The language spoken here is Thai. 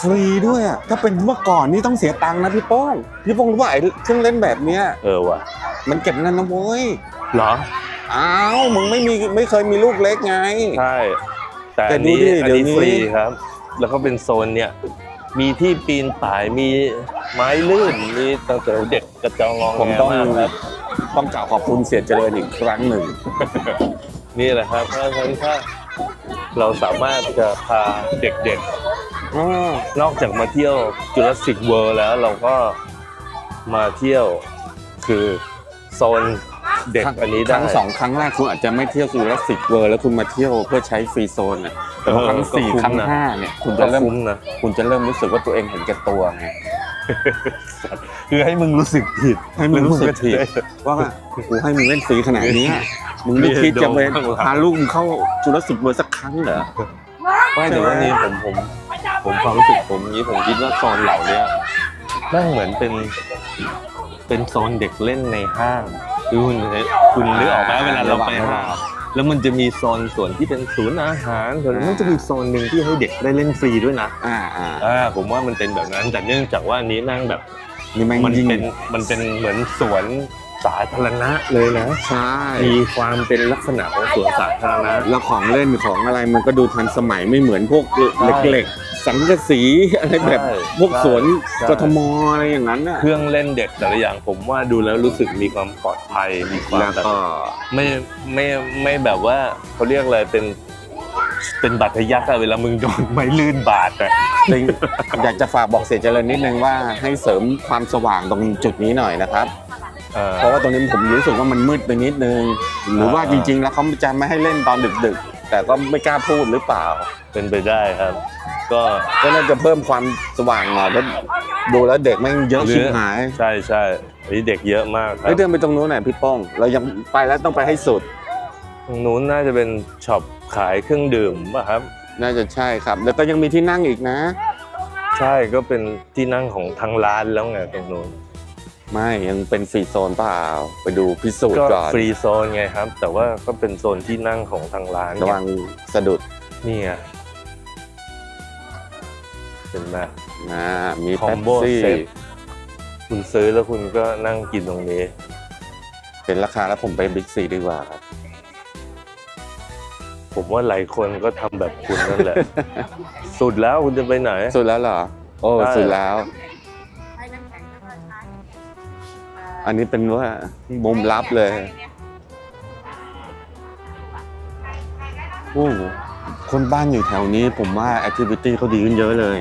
ฟรีด้วยอะถ้าเป็นเมื่อก่อนนี่ต้องเสียตังค์นะพี่โป้งพี่โป้งรู้ว่าไอ้เครื่องเล่นแบบเนี้ยเออว่ะมันเก็บเงินนะโว้ยเหรออ้าวมึงไม่มีไม่เคยมีลูกเล็กไง ใช่ แต่แต่อันดูนี้ดิอันเดี๋ยวนี้ นี้ฟรีครับ แล้วก็เป็นโซนเนี่ย มีที่ปีนป่ายมีไม้ลื่นมีตั้งแต่เด็กกระจองงองผมแงต้องมากครับ ต้องกล่าวขอบคุณเสียเจริญอีกครั้งหนึ่ง นี่แหละครับเพราะฉะนั้นถ้าเราสามารถจะพาเด็กๆ นอกจากมาเที่ยวจุลศิกเวิร์แล้วเราก็มาเที่ยวคือโซนเด็กอันนี้คได้รั้งสองครั้งแรกคุณอาจจะไม่เที่ยวซูรัสสิกเวิร์แล้วคุณมาเที่ยวเพื่อใช้ฟรีโซนน่ะแต่พอครั้งเออก็สี่คุ้มครั้งนะห้าเนี่ยคุณก็จะเริ่มคุ้มนะคุณจะเริ่มรู้สึกว่าตัวเองเห็นแก่ตัวไงคือให้มึงรู้สึกผิดให้มึงรู้สึกผิดว่ากูให้มึงเล่นฟรีขนาดเนี้ยมึงไม่คิดจะไปพาลูกมึงเข้าจูราสสิกเวิร์สักครั้งเหรอไม่แต่ว่านี่ผมผม ผมความรู้สึกผมนี้ผมคิดว่าโซนเหล่าเนี้ยแม่งเหมือนเป็นเป็นโซนเด็กเล่นในห้างคือคุณคุณนึกออกไหมเวลาเราไปห้างแล้วมันจะมีโซนส่วนที่เป็นศูนย์อาหารส่วนมันจะมีโซนหนึ่งที่ให้เด็กได้เล่นฟรีด้วยนะ อ่าอ่าอ่าผมว่ามันเป็นแบบนั้นแต่เนื่องจากว่าอันนี้นั่งแบบนี่แม่งมันยิ่งเป็นมันเป็นเหมือนสวน สาธารณะเลยนะ ใช่ มีความเป็นลักษณะของสวนสาธารณะ แล้วของเล่นของอะไรมันก็ดูทันสมัยไม่เหมือนพวกเหล็กๆ สังกะสีอะไรแบบใช่พวกสวนใช่กทมอะไรอย่างนั้นน่ะเครื่องเล่นเด็กแต่ละอย่างผมว่าดูแล้วรู้สึกมีความปลอดภัยมีความแล้วแบบก็ไม่ไม่ไม่แบบว่าเขาเรียกอะไรเป็นเป็นบาดทะยักอะเวลามึงโดนไม้ลื่นบาดอะจริงอยากจะฝากบอกเสียเจริญนิดนึงว่าให้เสริมความสว่างตรงจุดนี้หน่อยนะครับ เออเพราะว่าตรงนี้ผมรู้สึกว่ามันมืดไปนิดนึง หรือว่าอ่าจริง ๆ แล้วเขาจะไม่ให้เล่นตอนดึกๆ แต่ก็ไม่กล้าพูดหรือเปล่า เป็นไปได้ครับ ก็ก็น่าจะเพิ่มความสว่างหน่อยเพราะดูแล้วเด็กแม่งเยอะชิบหายใช่ใช่อันนี้เด็กเยอะมากครัเฮ้ยบเดินไปตรงนู้นหน่อยพี่ป้อง เรายังไปแล้วต้องไปให้สุดตรงนู้นน่าจะเป็นช็อปขายเครื่องดื่มป่ะครับ น่าจะใช่ครับ แล้วก็ยังมีที่นั่งอีกนะ ใช่ก็เป็นที่นั่งของทางร้านแล้วไงตรงนู้น ไม่ยังเป็นฟรีโซนเปล่า ไปดูพิสูจก็น์ก่อนฟรีโซนไงครับ แต่ว่าก็เป็นโซนที่นั่งของทางร้านระไงวังสะดุดนี่ไงเป็นไหมนะมีคอเป๊มปโบซี่เซตคุณซื้อแล้วคุณก็นั่งกินตรงนี้ เป็นราคาแล้วผมไปบิ๊กซีดีกว่าครับผมว่าหลายคนก็ทำแบบคุณนั่นแหละ สุดแล้วคุณจะไปไหน สุดแล้วเหรอ โอ้ได้ สุดแล้ว อันนี้เป็นว่ามุมลับเลยโอ้คนบ้านอยู่แถวนี้ผมว่าแอคทิวิตี้เขาดีขึ้นเยอะเลย